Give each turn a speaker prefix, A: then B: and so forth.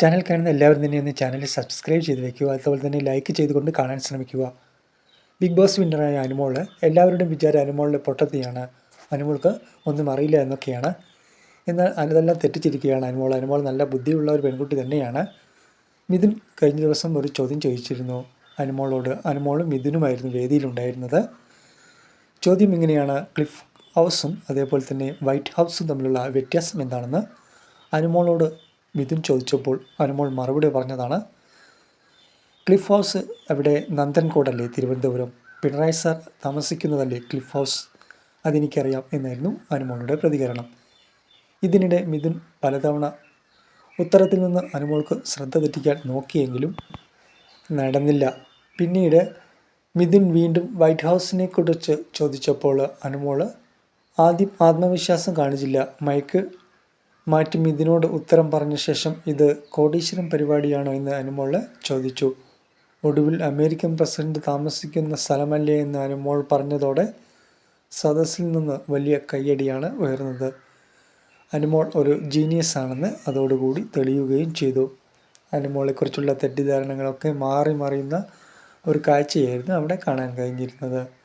A: Channel കാണുന്ന എല്ലാവരും തന്നെ ഒന്ന് ചാനൽ സബ്സ്ക്രൈബ് ചെയ്ത് വെക്കുക. അതുപോലെ തന്നെ ലൈക്ക് ചെയ്തുകൊണ്ട് കാണാൻ ശ്രമിക്കുക. ബിഗ് ബോസ് വിന്നറായ അനുമോൾ എല്ലാവരുടെയും വിചാരം അനുമോളിന്റെ പൊട്ടത്തിയാണ്. അനുമോൾക്ക് ഒന്നും അറിയില്ല എന്നൊക്കെയാണ്. എന്നാൽ അതെല്ലാം തെറ്റിച്ചിരിക്കുകയാണ് അനുമോൾ. അനുമോൾ നല്ല ബുദ്ധിയുള്ള ഒരു പെൺകുട്ടി തന്നെയാണ്. മിഥുൻ കഴിഞ്ഞ ദിവസം ഒരു ചോദ്യം ചോദിച്ചിരുന്നു അനുമോളോട്. അനുമോളും മിഥുനുമായിരുന്നു വേദിയിലുണ്ടായിരുന്നത്. ചോദ്യം ഇങ്ങനെയാണ്. ക്ലിഫ് ഹൗസും അതേപോലെ തന്നെ വൈറ്റ് ഹൗസും തമ്മിലുള്ള വ്യത്യാസം എന്താണെന്ന് അനുമോളോട് മിഥുൻ ചോദിച്ചപ്പോൾ അനുമോൾ മറുപടി പറഞ്ഞതാണ് ക്ലിഫ് ഹൗസ് അവിടെ നന്ദൻകോടല്ലേ തിരുവനന്തപുരം? പിണറായി സാർ താമസിക്കുന്നതല്ലേ ക്ലിഫ് ഹൗസ്? അതെനിക്കറിയാം എന്നായിരുന്നു അനുമോളുടെ പ്രതികരണം. ഇതിനിടെ മിഥുൻ പലതവണ ഉത്തരത്തിൽ നിന്ന് അനുമോൾക്ക് ശ്രദ്ധ തെറ്റിക്കാൻ നോക്കിയെങ്കിലും നടന്നില്ല. പിന്നീട് മിഥുൻ വീണ്ടും വൈറ്റ് ഹൗസിനെ കുറിച്ച് ചോദിച്ചപ്പോൾ അനുമോൾ ആദ്യം ആത്മവിശ്വാസം കാണിച്ചില്ല മൈക്ക് മാറ്റി. ഇതിനോട് ഉത്തരം പറഞ്ഞ ശേഷം ഇത് കോടീശ്വരം പരിപാടിയാണോ എന്ന് അനുമോൾ ചോദിച്ചു. ഒടുവിൽ അമേരിക്കൻ പ്രസിഡന്റ് താമസിക്കുന്ന സ്ഥലമല്ലേ എന്ന് അനുമോൾ പറഞ്ഞതോടെ സദസ്സിൽ നിന്ന് വലിയ കയ്യടിയാണ് ഉയർന്നത്. അനുമോൾ ഒരു ജീനിയസ് ആണെന്ന് അതോടുകൂടി തെളിയുകയും ചെയ്തു. അനുമോളെക്കുറിച്ചുള്ള തെറ്റിദ്ധാരണകളൊക്കെ മാറി മറിയുന്ന ഒരു കാഴ്ചയായിരുന്നു അവിടെ കാണാൻ കഴിഞ്ഞിരുന്നത്.